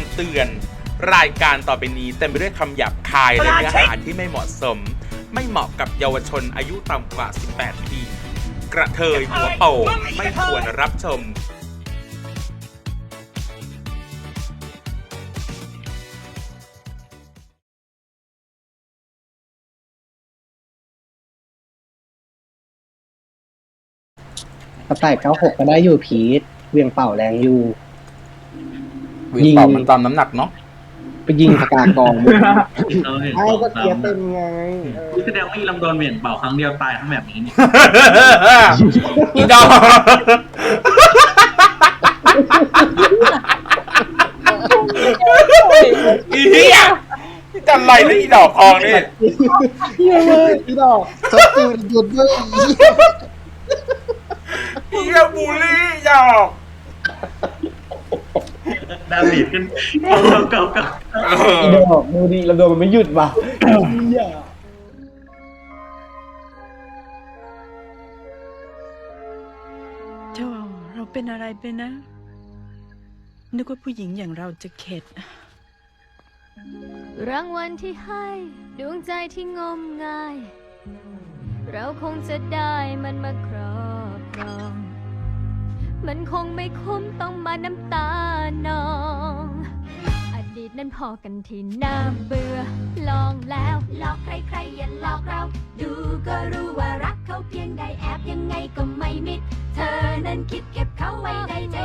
ำเตือน รายการต่อไปนี้เต็มไปด้วยคำหยาบคายและเนื้อหาที่ไม่เหมาะสม ไม่เหมาะกับเยาวชนอายุต่ำกว่า 18 ปี กระเทยหัวโปกไม่ควรรับชมกระต่ายเก้าหกก็ได้อยู่พีทเวียงเป่าแรงอยู่ วิ่งเป่ามันตามน้ำหนักเนาะไปยิงสกากองมึงเราเห็นไอ้บอกก็เกียร์ซ้ำเต็มไงเออแสดงว่าอีลำโดนเหวี่ยงเป่าครั้งเดียวตายทั้งแบบนี้นี่อีดอกอีเหี้ยนี่จะอะไรนะอีดอกทองนี่เฮียเว้ยพี่ดอกสกิลหยุดด้วยอีอีเหี้ยบูลลี่ดอก ดาบีดขึ้นเก่าเก่าเก่าเออดอกดูดิลำโดนมันไม่หยุดว่ะเฮียโธ่เราเป็นอะไรไปนะ นึกว่าผู้หญิงอย่างเราจะเข็ด รางวัลที่ให้ดวงใจที่งมงาย เราคงจะได้มันมาครอบครอง มันคงไม่คุ้มต้องมาน้ำตานอง อดีตนั้นพอกันที่น่าเบื่อ ลองแล้วหลอกใครๆอย่าหลอกเรา ดูก็รู้ว่ารักเขาเพียงใดแอบยังไงก็ไม่มิด เธอนั้นคิดเก็บเขาไว้ในใจ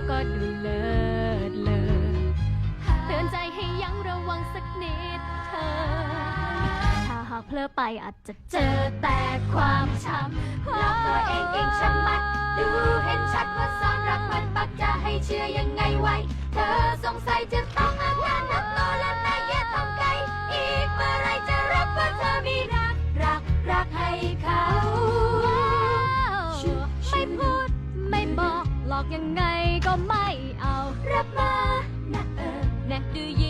กก็ดูเลิศเลยเตือนใจให้ยังระวังสักนิดเธอ ถ้าหากเพลอไปอาจจะเจอแต่ความช้ำหลอกตัวเองเองชะมัด ดูเห็นชัดว่าซ่อนรักมันปักจะให้เชื่อยังไงไว้ เธอสงสัยจะ อกหลอกยังไงก็ไม่เอา รับมานะเออแนกดูยิ้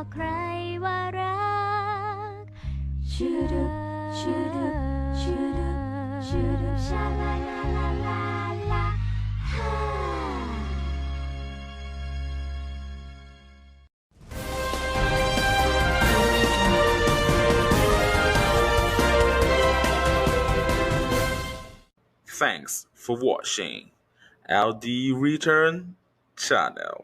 บอกใครว่ารักชูดุชูดุชูดุชูดุชาลาลาลาลาลาฮ่า Thanks for watching LD Return Channel